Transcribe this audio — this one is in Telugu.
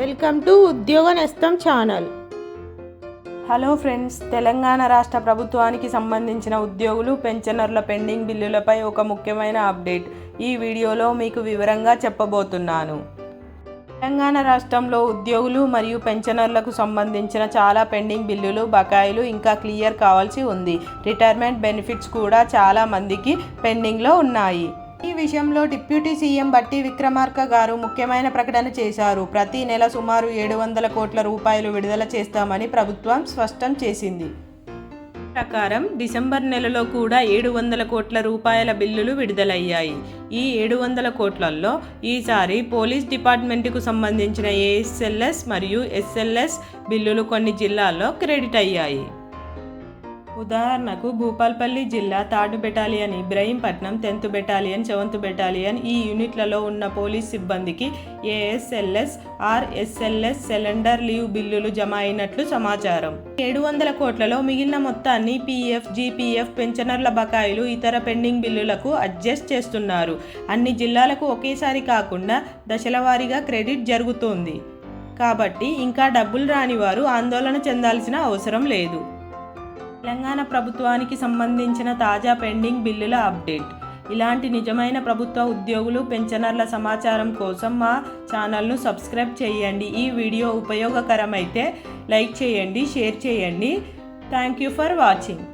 వెల్కమ్ టు ఉద్యోగ నేస్తం ఛానల్. హలో ఫ్రెండ్స్ తెలంగాణ రాష్ట్ర ప్రభుత్వానికి సంబంధించిన ఉద్యోగులు పెన్షనర్ల పెండింగ్ బిల్లులపై ఒక ముఖ్యమైన అప్డేట్. ఈ వీడియోలో మీకు వివరంగా చెప్పబోతున్నాను. తెలంగాణ రాష్ట్రంలో ఉద్యోగులు మరియు పెన్షనర్లకు సంబంధించిన చాలా పెండింగ్ బిల్లులు బకాయిలు ఇంకా క్లియర్ కావాల్సి ఉంది. రిటైర్మెంట్ బెనిఫిట్స్ కూడా చాలా మందికి పెండింగ్లో ఉన్నాయి. ఈ విషయంలో డిప్యూటీ సీఎం బట్టి విక్రమార్క గారు ముఖ్యమైన ప్రకటన చేశారు. ప్రతి నెల సుమారు ఏడు వందల కోట్ల రూపాయలు విడుదల చేస్తామని ప్రభుత్వం స్పష్టం చేసింది. ప్రకారం డిసెంబర్ నెలలో కూడా ఏడు వందల కోట్ల రూపాయల బిల్లులు విడుదలయ్యాయి. ఈ ఏడు వందల కోట్లలో ఈసారి పోలీస్ డిపార్ట్మెంట్కు సంబంధించిన ఏఎస్ఎల్ఎస్ మరియు ఎస్ఎల్ఎస్ బిల్లులు కొన్ని జిల్లాల్లో క్రెడిట్ అయ్యాయి. ఉదాహరణకు భూపాల్పల్లి జిల్లా third battalion Ibrahimpatnam tenth battalion seventh battalion ఈ యూనిట్లలో ఉన్న పోలీస్ సిబ్బందికి ASLS R SLS cylinder leave బిల్లులు జమ అయినట్లు సమాచారం. ఏడు వందల కోట్లలో మిగిలిన మొత్తాన్ని పీఎఫ్ జీపీఎఫ్ పెన్షనర్ల బకాయిలు ఇతర పెండింగ్ బిల్లులకు అడ్జస్ట్ చేస్తున్నారు. అన్ని జిల్లాలకు ఒకేసారి కాకుండా దశలవారీగా క్రెడిట్ జరుగుతోంది. కాబట్టి ఇంకా డబ్బులు రాని వారు ఆందోళన చెందాల్సిన అవసరం లేదు. తెలంగాణ ప్రభుత్వానికి సంబంధించిన తాజా పెండింగ్ బిల్లుల అప్డేట్. ఇలాంటి నిజమైన ప్రభుత్వ ఉద్యోగులు పెన్షనర్ల సమాచారం కోసం మా ఛానల్ను సబ్స్క్రైబ్ చేయండి. ఈ వీడియో ఉపయోగకరమైతే లైక్ చేయండి షేర్ చేయండి. Thank you for watching.